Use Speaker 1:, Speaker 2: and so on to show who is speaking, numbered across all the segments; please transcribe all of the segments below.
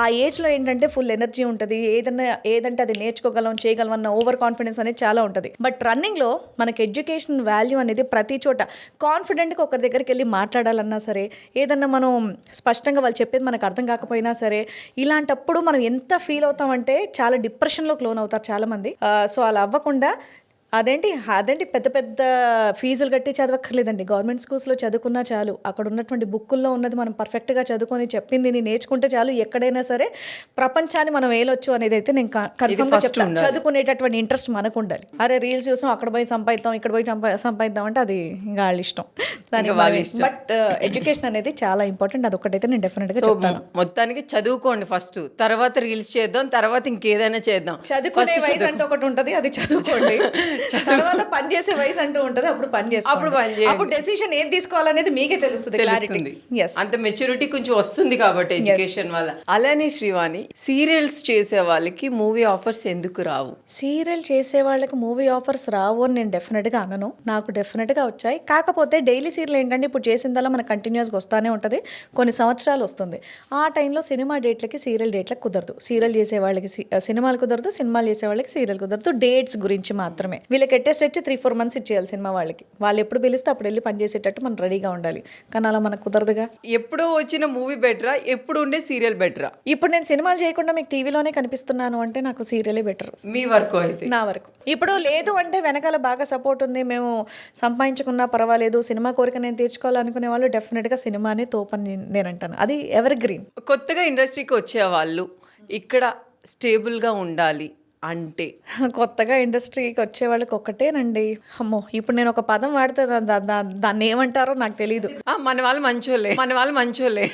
Speaker 1: ఆ ఏజ్లో ఏంటంటే ఫుల్ ఎనర్జీ ఉంటుంది. ఏదన్నా ఏదంటే అది నేర్చుకోగలం చేయగలం అన్న ఓవర్ కాన్ఫిడెన్స్ అనేది చాలా ఉంటుంది. బట్ రన్నింగ్లో మనకి ఎడ్యుకేషన్ వాల్యూ అనేది ప్రతి చోట కాన్ఫిడెంట్గా ఒకరి దగ్గరికి వెళ్ళి మాట్లాడాలన్నా సరే ఏదన్నా మనం స్పష్టంగా వాళ్ళు చెప్పేది మనకు అర్థం కాకపోయినా సరే ఇలాంటప్పుడు మనం ఎంత ఫీల్ అవుతామంటే చాలా డిప్రెషన్లో క్లోన్ అవుతారు చాలామంది సో అలా అవ్వకుండా అదేంటి అదేంటి పెద్ద పెద్ద ఫీజులు కట్టి చదవక్కర్లేదండి. గవర్నమెంట్ స్కూల్స్లో చదువుకున్నా చాలు. అక్కడ ఉన్నటువంటి బుక్కుల్లో ఉన్నది మనం పర్ఫెక్ట్గా చదువుకొని చెప్పింది నీ నేర్చుకుంటే చాలు. ఎక్కడైనా సరే ప్రపంచాన్ని మనం వేయలొచ్చు అనేది అయితే నేను కన్ఫర్మ్గా చెప్తాను. చదువుకునేటటువంటి ఇంట్రెస్ట్ మనకు ఉండాలి అరే రీల్స్ చూసాం అక్కడ పోయి సంపాదిద్దాం ఇక్కడ పోయి సంపా సంపాదిద్దాం అంటే అది ఇంకా వాళ్ళ ఇష్టం. బట్ ఎడ్యుకేషన్ అనేది చాలా ఇంపార్టెంట్. అదొకటైతే నేను డెఫినెట్గా చెప్తాను.
Speaker 2: మొత్తానికి చదువుకోండి ఫస్ట్. తర్వాత రీల్స్ చేద్దాం తర్వాత ఇంకేదైనా చేద్దాం.
Speaker 1: చదువుకునే వయసు అంటూ ఒకటి ఉంటది అది చదువుకోండి. తర్వాత పని చేసే వయసు అంటూ ఉంటది అప్పుడు పని చేసుకోండి.
Speaker 2: అప్పుడు పని.
Speaker 1: అప్పుడు డెసిషన్ ఏది తీసుకోవాలనేది మీకే తెలుస్తుంది క్లారిటీ
Speaker 2: తెలుస్తుంది. అంత మెచ్యూరిటీ కొంచెం వస్తుంది కాబట్టి ఎడ్యుకేషన్ వల్ల. అలానే శ్రీవాణి సీరియల్స్ చేసే వాళ్ళకి మూవీ ఆఫర్స్ ఎందుకు రావు?
Speaker 1: సీరియల్ చేసే వాళ్ళకి మూవీ ఆఫర్స్ రావు అని నేను డెఫినెట్గా అనను. నాకు డెఫినెట్గా వచ్చాయి. కాకపోతే డైలీ సీరియల్ ఏంటంటే ఇప్పుడు చేసిందల్లా మనకు కంటిన్యూస్గా వస్తానే ఉంటుంది. కొన్ని సంవత్సరాలు వస్తుంది. ఆ టైంలో సినిమా డేట్లకి సీరియల్ డేట్లకు కుదరదు. సీరియల్ చేసే వాళ్ళకి సినిమాలు కుదరదు సినిమాలు చేసే వాళ్ళకి సీరియల్ కుదరదు. డేట్స్ గురించి మాత్రమే. వీళ్ళకి ఎట్టేస్ట్ వచ్చి త్రీ ఫోర్ మంత్స్ ఇచ్చేయాలి సినిమా వాళ్ళకి. వాళ్ళు ఎప్పుడు పిలిస్తే అప్పుడు వెళ్ళి పని చేసేటట్టు మనం రెడీగా ఉండాలి. కానీ అలా మనకు కుదరదుగా?
Speaker 2: ఎప్పుడో వచ్చిన మూవీ బెటరా? ఎప్పుడు ఉండే సీరియల్ బెటరా?
Speaker 1: ఇప్పుడు నేను సినిమాలు చేయకుండా మీకు టీవీలోనే కనిపిస్తున్నాను అంటే నాకు సీరియలే బెటర్
Speaker 2: మీ వరకు అయితే.
Speaker 1: నా వరకు. ఇప్పుడు లేదు అంటే వెనకాల బాగా సపోర్ట్ ఉంది. మేము సంపాదించుకున్నా పర్వాలేదు. సినిమా కోరిక నేను తీర్చుకోవాలనుకునే వాళ్ళు డెఫినెట్గా సినిమానే తోపని నేను- నేను అంటాను. అది ఎవర్ గ్రీన్
Speaker 2: కొత్తగా ఇండస్ట్రీకి వచ్చే వాళ్ళు ఇక్కడ స్టేబుల్గా ఉండాలి. అంటే.
Speaker 1: కొత్తగా ఇండస్ట్రీకి వచ్చే వాళ్ళకి ఒక్కటేనండి అమ్మో ఇప్పుడు నేను ఒక పదం వాడితే దాన్ని ఏమంటారో నాకు తెలియదు
Speaker 2: మన వాళ్ళు మంచోళ్ళే. మన వాళ్ళు మంచోళ్ళే.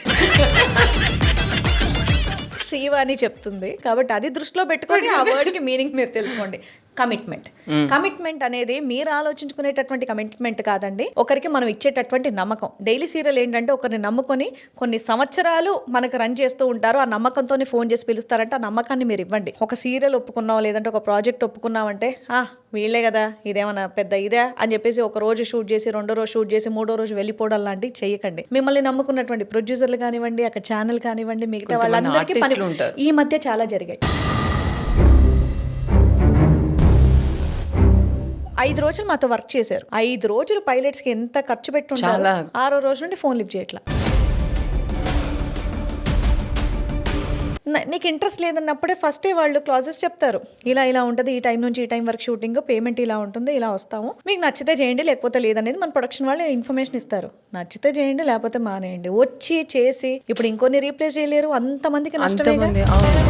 Speaker 1: శ్రీవాణి చెప్తుంది. కాబట్టి అది దృష్టిలో పెట్టుకొని ఆ వర్డ్కి మీనింగ్ మీరు తెలుసుకోండి. కమిట్మెంట్ కమిట్మెంట్ అనేది మీరు ఆలోచించుకునేటటువంటి కమిట్మెంట్ కాదండి. ఒకరికి మనం ఇచ్చేటటువంటి నమ్మకం. డైలీ సీరియల్ ఏంటంటే ఒకరిని నమ్ముకొని కొన్ని సంవత్సరాలు మనకు రన్ చేస్తూ ఉంటారు. ఆ నమ్మకంతోనే ఫోన్ చేసి పిలుస్తారంటే ఆ నమ్మకాన్ని మీరు ఇవ్వండి. ఒక సీరియల్ ఒప్పుకున్నాం లేదంటే ఒక ప్రాజెక్ట్ ఒప్పుకున్నామంటే ఆ వీళ్ళే కదా ఇదేమన్నా పెద్ద ఇదే అని చెప్పేసి ఒక రోజు షూట్ చేసి రెండో రోజు షూట్ చేసి మూడో రోజు వెళ్ళిపోవడం లాంటివి చేయకండి. మిమ్మల్ని నమ్ముకున్నటువంటి ప్రొడ్యూసర్లు కానివ్వండి అక్కడ ఛానల్ కానివ్వండి మిగతా వాళ్ళందరికీ. ఈ మధ్య చాలా జరిగాయి. ఐదు రోజులు మాతో వర్క్ చేశారు. ఐదు రోజులు పైలట్స్కి ఎంత ఖర్చు పెట్టి ఉంటారు
Speaker 2: చాలా.
Speaker 1: ఆరో రోజు నుండి ఫోన్ లిఫ్ట్ చేయట్లా. నీకు ఇంట్రెస్ట్ లేదన్నప్పుడే ఫస్టే వాళ్ళు క్లాజెస్ చెప్తారు. ఇలా ఇలా ఉంటుంది ఈ టైం నుంచి ఈ టైం వరకు షూటింగ్ పేమెంట్ ఇలా ఉంటుంది ఇలా వస్తాము. మీకు నచ్చితే చేయండి లేకపోతే లేదనేది మన ప్రొడక్షన్ వాళ్ళు ఇన్ఫర్మేషన్ ఇస్తారు. నచ్చితే చేయండి లేకపోతే మానేయండి. వచ్చి చేసి ఇప్పుడు ఇంకొన్ని రీప్లేస్ చేయలేరు అంతమందికి
Speaker 2: అవును.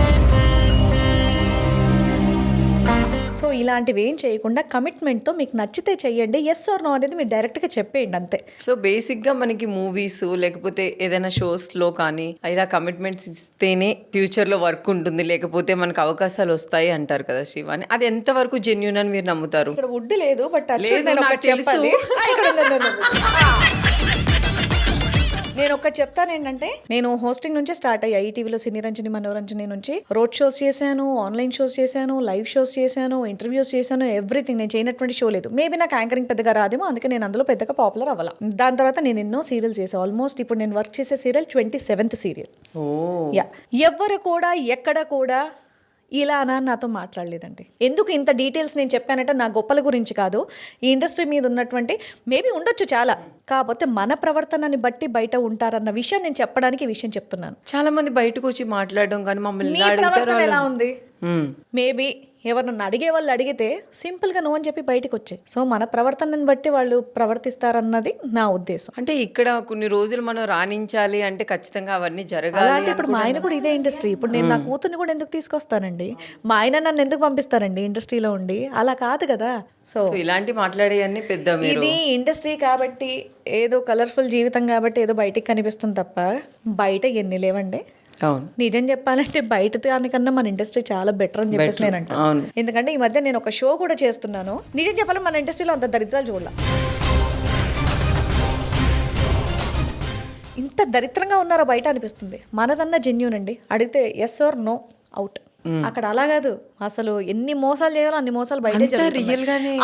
Speaker 1: సో ఇలాంటివి ఏం చేయకుండా కమిట్మెంట్తో మీకు నచ్చితే చెయ్యండి ఎస్ ఆర్ నో అనేది మీరు డైరెక్ట్గా చెప్పేయండి అంతే.
Speaker 2: సో బేసిక్గా మనకి మూవీస్ లేకపోతే ఏదైనా షోస్లో కానీ ఇలా కమిట్మెంట్స్ ఇస్తేనే ఫ్యూచర్లో వర్క్ ఉంటుంది. లేకపోతే మనకు అవకాశాలు వస్తాయి అంటారు కదా శివాని. అది ఎంతవరకు జెన్యున్ అని మీరు నమ్ముతారు?
Speaker 1: ఇక్కడ వుడ్ లేదు బట్
Speaker 2: లేదు, నాకు తెలుసు.
Speaker 1: నేను ఒకటి చెప్తాను ఏంటంటే నేను హోస్టింగ్ నుంచే స్టార్ట్ అయ్యా. ఈటీవీలో సినీ రంజని మనోరంజని నుంచి. రోడ్ షోస్ చేశాను ఆన్లైన్ షోస్ చేశాను లైవ్ షోస్ చేశాను ఇంటర్వ్యూస్ చేశాను ఎవ్రీథింగ్ నేను చేయనటువంటి షో లేదు. మేబీ నాకు యాంకరింగ్ పెద్దగా రాదేమో అందుకే నేను అందులో పెద్దగా పాపులర్ అవ్వాల. దాని తర్వాత నేను ఎన్నో సీరియల్స్ చేశాను ఆల్మోస్ట్ ఇప్పుడు నేను వర్క్ చేసే సీరియల్ ట్వంటీ సెవెంత్ సీరియల్ యా ఎవ్వరు కూడా ఎక్కడ కూడా ఇలా అని నాతో మాట్లాడలేదండి. ఎందుకు ఇంత డీటెయిల్స్ నేను చెప్పానంటే నా గొప్పల గురించి కాదు. ఈ ఇండస్ట్రీ మీద ఉన్నటువంటి మేబీ ఉండొచ్చు చాలా. కాకపోతే మన ప్రవర్తనని బట్టి బయట ఉంటారన్న విషయం నేను చెప్పడానికి ఈ విషయం చెప్తున్నాను.
Speaker 2: చాలా మంది బయటకు వచ్చి మాట్లాడడం కానీ మమ్మల్ని
Speaker 1: ఎలా ఉంది. మేబీ ఎవరన్నా అడిగే వాళ్ళు అడిగితే సింపుల్గా నో అని చెప్పి బయటకు వచ్చాయి సో మన ప్రవర్తనని బట్టి వాళ్ళు ప్రవర్తిస్తారన్నది నా ఉద్దేశం.
Speaker 2: అంటే ఇక్కడ కొన్ని రోజులు మనం రాణించాలి అంటే ఖచ్చితంగా అవన్నీ జరగాలి
Speaker 1: అలాంటి ఇప్పుడు మా ఆయన కూడా ఇదే ఇండస్ట్రీ ఇప్పుడు నేను నా కూతుర్ని కూడా ఎందుకు తీసుకొస్తానండి? మా ఆయన నన్ను ఎందుకు పంపిస్తారండి ఇండస్ట్రీలో ఉండి? అలా కాదు కదా. సో
Speaker 2: ఇలాంటి మాట్లాడేవన్నీ పెద్ద
Speaker 1: ఇది ఇండస్ట్రీ కాబట్టి ఏదో కలర్ఫుల్ జీవితం కాబట్టి ఏదో బయటికి కనిపిస్తుంది తప్ప బయట ఎన్ని లేవండి?
Speaker 2: అవును.
Speaker 1: నిజం చెప్పాలంటే బయట దానికన్నా మన ఇండస్ట్రీ చాలా బెటర్ అని చెప్పేసి నేను అంటాను ఎందుకంటే ఈ మధ్య నేను ఒక షో కూడా చేస్తున్నాను. నిజం చెప్పాలి మన ఇండస్ట్రీలో అంత దరిద్రాలు చూడాల. ఇంత దరిద్రంగా ఉన్నారా బయట అనిపిస్తుంది. మనదన్నా జెన్యూన్ అండి. అడిగితే ఎస్ ఆర్ నో అవుట్ అక్కడ అలా కాదు. అసలు ఎన్ని మోసాలు చేయాలో అన్ని మోసాలు బయట.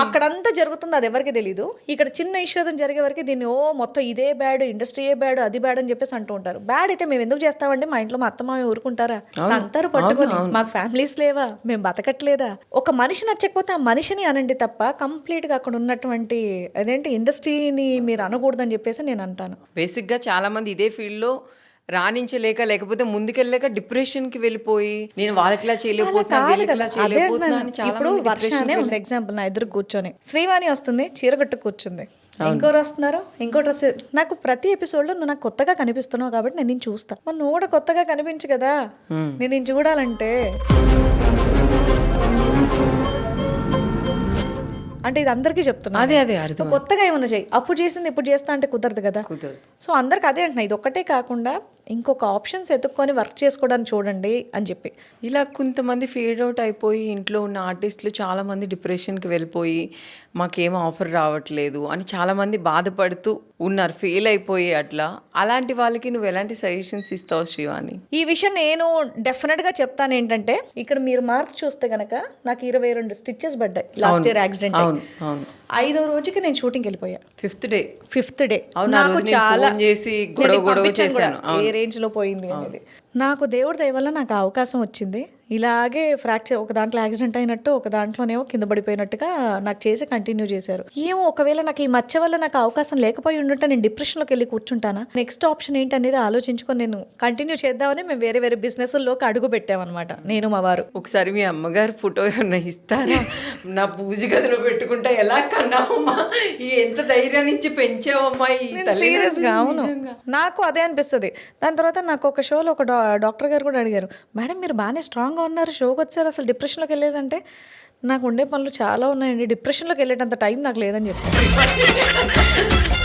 Speaker 1: అక్కడంతా జరుగుతుంది అది ఎవరికి తెలియదు ఇక్కడ చిన్న ఇష్యూ ఏదైనా జరిగే వరకు దీన్ని ఓ మొత్తం ఇదే బ్యాడ్ ఇండస్ట్రీయే బ్యాడ్ అది బ్యాడ్ అని చెప్పేసి అంటూ ఉంటారు. బ్యాడ్ అయితే మేము ఎందుకు చేస్తామండి? మా ఇంట్లో మా అత్త మామ ఊరుకుంటారా? అంతారు పట్టుకొని మాకు ఫ్యామిలీస్ లేవా? మేము బతకట్లేదా? ఒక మనిషి నచ్చకపోతే ఆ మనిషిని అనండి తప్ప కంప్లీట్గా అక్కడ ఉన్నటువంటి అదేంటి ఇండస్ట్రీని మీరు అనకూడదని చెప్పేసి నేను అంటాను.
Speaker 2: బేసిక్గా చాలా మంది ఇదే ఫీల్డ్లో రాణించలేక లేకపోతే ముందుకెళ్ళలేక డిప్రెషన్కి వెళ్ళిపోయి నేను వాళ్ళకిలా చేయలేకపోతున్నా
Speaker 1: కాదు
Speaker 2: వీళ్ళకిలా
Speaker 1: కదా, అదే
Speaker 2: చేయలేకపోతున్నా
Speaker 1: అంటున్నాను.
Speaker 2: అని చాలా
Speaker 1: ఇప్పుడు
Speaker 2: మంది
Speaker 1: వర్ష
Speaker 2: depression
Speaker 1: అనే ఉంది ఎగ్జాంపుల్ నా ఎదురు కూర్చొని. శ్రీవాణి వస్తుంది చీరగట్టు కూర్చుంది. ఇంకోరు వస్తున్నారు ఇంకో డ్రెస్. నాకు ప్రతి ఎపిసోడ్లో నువ్వు నాకు కొత్తగా కనిపిస్తున్నావు కాబట్టి నేను చూస్తా. మరి నువ్వు కూడా కొత్తగా కనిపించు కదా. నేను నేను చూడాలంటే. అంటే ఇది అందరికీ చెప్తున్నా.
Speaker 2: అదే అదే
Speaker 1: కొత్తగా ఏమన్నా చేయి. అప్పుడు చేసింది ఇప్పుడు చేస్తా అంటే కుదరదు కదా. సో అందరికి అదే అంటున్నా ఇది ఒక్కటే కాకుండా ఇంకొక ఆప్షన్స్ ఎత్తుక్కొని వర్క్ చేసుకోవడానికి చూడండి అని చెప్పి.
Speaker 2: ఇలా కొంతమంది ఫీడ్ అవుట్ అయిపోయి ఇంట్లో ఉన్న ఆర్టిస్టులు చాలా మంది డిప్రెషన్కి వెళ్ళిపోయి మాకేం ఆఫర్ రావట్లేదు అని చాలా మంది బాధపడుతూ ఉన్నారు ఫెయిల్ అయిపోయి అట్లా. అలాంటి వాళ్ళకి నువ్వు ఎలాంటి సజెషన్స్ ఇస్తావు శివాని?
Speaker 1: ఈ విషయం నేను డెఫినెట్గా చెప్తాను ఏంటంటే ఇక్కడ మీరు మార్క్ చూస్తే గనక నాకు ఇరవై రెండు స్టిచెస్ పడ్డాయి లాస్ట్ ఇయర్ యాక్సిడెంట్
Speaker 2: అవును అవును.
Speaker 1: ఐదో రోజుకి నేను షూటింగ్ వెళ్ళిపోయా.
Speaker 2: ఫిఫ్త్ డే
Speaker 1: ఫిఫ్త్ డే
Speaker 2: అవును, నేను ఫోన్ చేసి గొడవ గొడవ చేశాను.
Speaker 1: ఏ రేంజ్లో పోయింది అనేది. నాకు దేవుడి దయ వల్ల నాకు అవకాశం వచ్చింది. ఇలాగే ఫ్రాక్చర్ ఒక దాంట్లో యాక్సిడెంట్ అయినట్టు ఒక దాంట్లోనేమో కింద పడిపోయినట్టుగా నాకు చేసి కంటిన్యూ చేశారు. ఏమో ఒకవేళ నాకు ఈ మచ్చ వల్ల నాకు అవకాశం లేకపోయి ఉండుంటే నేను డిప్రెషన్లోకి వెళ్ళి కూర్చుంటానా? నెక్స్ట్ ఆప్షన్ ఏంటి అనేది ఆలోచించుకొని నేను కంటిన్యూ చేద్దామని మేము వేరే వేరే బిజినెస్లోకి అడుగు పెట్టామన్నమాట. నేను మా వారు.
Speaker 2: ఒకసారి మీ అమ్మగారు ఫోటో ఏమన్నా ఇస్తారా? నా పూజ గదిలో పెట్టుకుంటా ఎలా కన్నావమ్మా? ఈ ఎంత ధైర్యాన్ని ఇచ్చి పెంచావమ్మా ఈ తల్లి
Speaker 1: సీరియస్గా అవును. నాకు అదే అనిపిస్తుంది. దాని తర్వాత నాకు ఒక షోలో ఒక డాక్టర్ గారు కూడా అడిగారు మేడం మీరు బాగానే స్ట్రాంగ్గా ఉన్నారు. షోకి వచ్చారు అసలు డిప్రెషన్లోకి వెళ్ళేదంటే నాకు ఉండే పనులు చాలా ఉన్నాయండి. డిప్రెషన్లోకి వెళ్ళేటంత టైం నాకు లేదని చెప్పాను